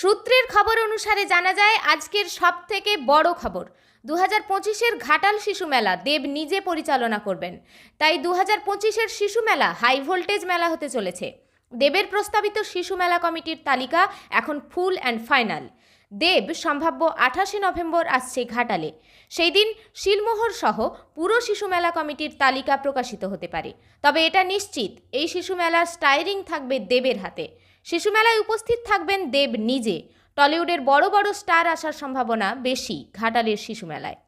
সূত্রের খবর অনুসারে জানা যায়, আজকের সব থেকে বড় খবর। দু হাজার পঁচিশের ঘাটাল শিশু মেলা দেব নিজে পরিচালনা করবেন। তাই দু হাজার পঁচিশের শিশু মেলা হাই ভোল্টেজ মেলা হতে চলেছে। দেবের প্রস্তাবিত শিশু মেলা কমিটির তালিকা এখন ফুল অ্যান্ড ফাইনাল। দেব সম্ভাব্য আঠাশে নভেম্বর আসছে ঘাটালে। সেই দিন শিলমোহর সহ পুরো শিশু মেলা কমিটির তালিকা প্রকাশিত হতে পারে। তবে এটা নিশ্চিত, এই শিশু মেলার স্টাইরিং থাকবে দেবের হাতে। শিশু মেলায় উপস্থিত থাকবেন দেব নিজে। টলিউডের বড় বড় স্টার আসার সম্ভাবনা বেশি ঘাটালের শিশু মেলায়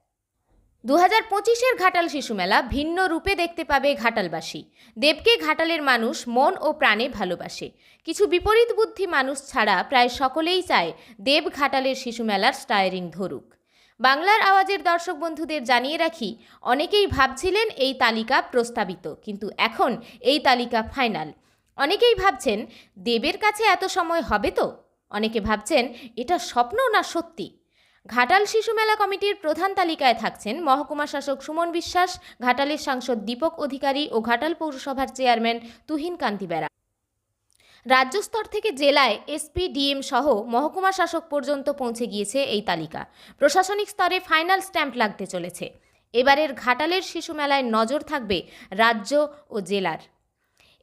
দু হাজার পঁচিশের ঘাটাল শিশু মেলা ভিন্ন রূপে দেখতে পাবে ঘাটালবাসী। দেবকে ঘাটালের মানুষ মন ও প্রাণে ভালোবাসে। কিছু বিপরীত বুদ্ধি মানুষ ছাড়া প্রায় সকলেই চায় দেব ঘাটালের শিশু মেলার স্টায়ারিং ধরুক। বাংলার আওয়াজের দর্শক বন্ধুদের জানিয়ে রাখি, অনেকেই ভাবছিলেন এই তালিকা প্রস্তাবিত, কিন্তু এখন এই তালিকা ফাইনাল। অনেকেই ভাবছেন দেবের কাছে এত সময় হবে তো। অনেকে ভাবছেন এটা স্বপ্ন না সত্যি। ঘাটাল শিশু মেলা কমিটির প্রধান তালিকায় থাকছেন মহকুমা শাসক সুমন বিশ্বাস, ঘাটালের সাংসদ দীপক অধিকারী ও ঘাটাল পৌরসভার চেয়ারম্যান তুহিন কান্তি বেরা। রাজ্য স্তর থেকে জেলায় এসপি, ডিএম সহ মহকুমা শাসক পর্যন্ত পৌঁছে গিয়েছে এই তালিকা। প্রশাসনিক স্তরে ফাইনাল স্ট্যাম্প লাগতে চলেছে। এবারের ঘাটালের শিশু মেলায় নজর থাকবে রাজ্য ও জেলার।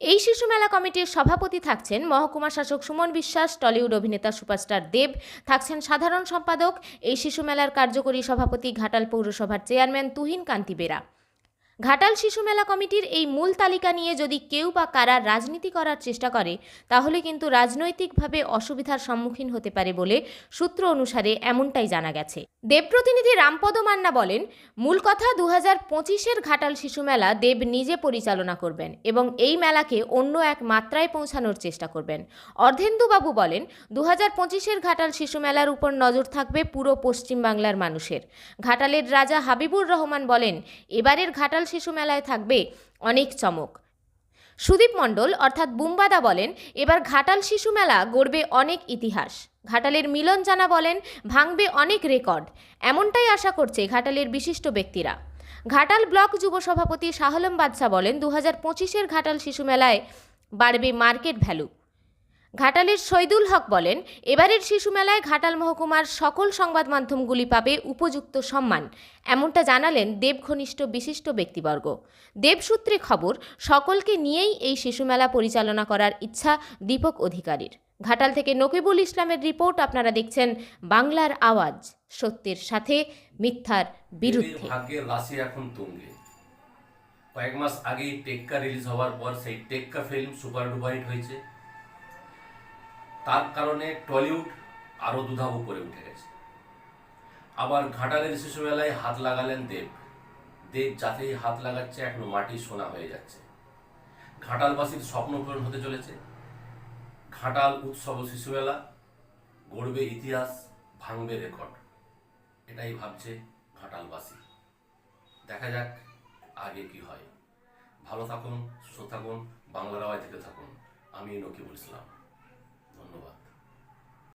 এই শিশু মেলা কমিটির সভাপতি থাকছেন মহকুমা শাসক সুমন বিশ্বাস, টলিউড অভিনেতা সুপারস্টার দেব, থাকছেন সাধারণ সম্পাদক, এই শিশু মেলার কার্যকরী সভাপতি ঘাটাল পৌরসভার চেয়ারম্যান তুহিন কান্তি বেরা ঘাটাল শিশু মেলা কমিটির এই মূল তালিকা নিয়ে যদি কেউ বা কারা রাজনীতি করার চেষ্টা করে, তাহলে কিন্তু রাজনৈতিকভাবে অসুবিধার সম্মুখীন হতে পারে বলে সূত্র অনুসারে এমনটাই জানা গেছে। দেব প্রতিনিধি রামপদ মান্না বলেন, মূল কথা দু হাজার পঁচিশের ঘাটাল শিশু মেলা দেব নিজে পরিচালনা করবেন এবং এই মেলাকে অন্য এক মাত্রায় পৌঁছানোর চেষ্টা করবেন। অর্ধেন্দুবাবু বলেন দু হাজার পঁচিশের ঘাটাল শিশু মেলার উপর নজর থাকবে পুরো পশ্চিমবাংলার মানুষের। ঘাটালের রাজা হাবিবুর রহমান বলেন, এবারের ঘাটাল শিশু মেলায় থাকবে অনেক চমক। সুদীপ মণ্ডল অর্থাৎ বুম্বাদা বলেন, এবার ঘাটাল শিশু মেলা গড়বে অনেক ইতিহাস। ঘাটালের মিলন জানা বলেন, ভাঙবে অনেক রেকর্ড। এমনটাই আশা করছে ঘাটালের বিশিষ্ট ব্যক্তিরা। ঘাটাল ব্লক যুব সভাপতি শাহলম বাদশা বলেন দু হাজার পঁচিশের ঘাটাল শিশু মেলায় বাড়বে মার্কেট ভ্যালু। ঘাটালের শহীদুল হক বলেন, এবারের শিশু মেলায় ঘাটাল মহকুমার সকল সংবাদ মাধ্যমগুলি পাবে উপযুক্ত সম্মান। এমনটা জানালেন দেব ঘনিষ্ঠ বিশিষ্ট ব্যক্তিবর্গ। দেবসূত্রে খবর, সকলকে নিয়েই এই শিশু মেলা পরিচালনা করার ইচ্ছা দীপক অধিকারীর। ঘাটাল থেকে নকিবুল ইসলামের রিপোর্ট আপনারা দেখছেন বাংলার আওয়াজ, সত্যের সাথে মিথ্যার বিরুদ্ধে। ভাগ্যের রাশি এখন তুঙ্গে। কয়েক মাস আগেই টেক্কা রিলিজ হওয়ার পর সেই টেক্কা ফিল্ম সুপার ডুপার হিট হয়েছে। তার কারণে টলিউড আরও দুধাপ উপরে উঠে গেছে। আবার ঘাটালের শিশুবেলায় হাত লাগালেন দেব। দেব যাতেই হাত লাগাচ্ছে, এখন মাটি সোনা হয়ে যাচ্ছে। ঘাটালবাসীর স্বপ্ন পূরণ হতে চলেছে। ঘাটাল উৎসব শিশুবেলা, গড়বে ইতিহাস, ভাঙবে রেকর্ড। এটাই ভাবছে ঘাটালবাসী দেখা যাক আগে কি হয়। ভালো থাকুন, সুস্থ থাকুন, বাংলার আওয়াজ থেকে থাকুন। আমি নকিবুল ইসলাম।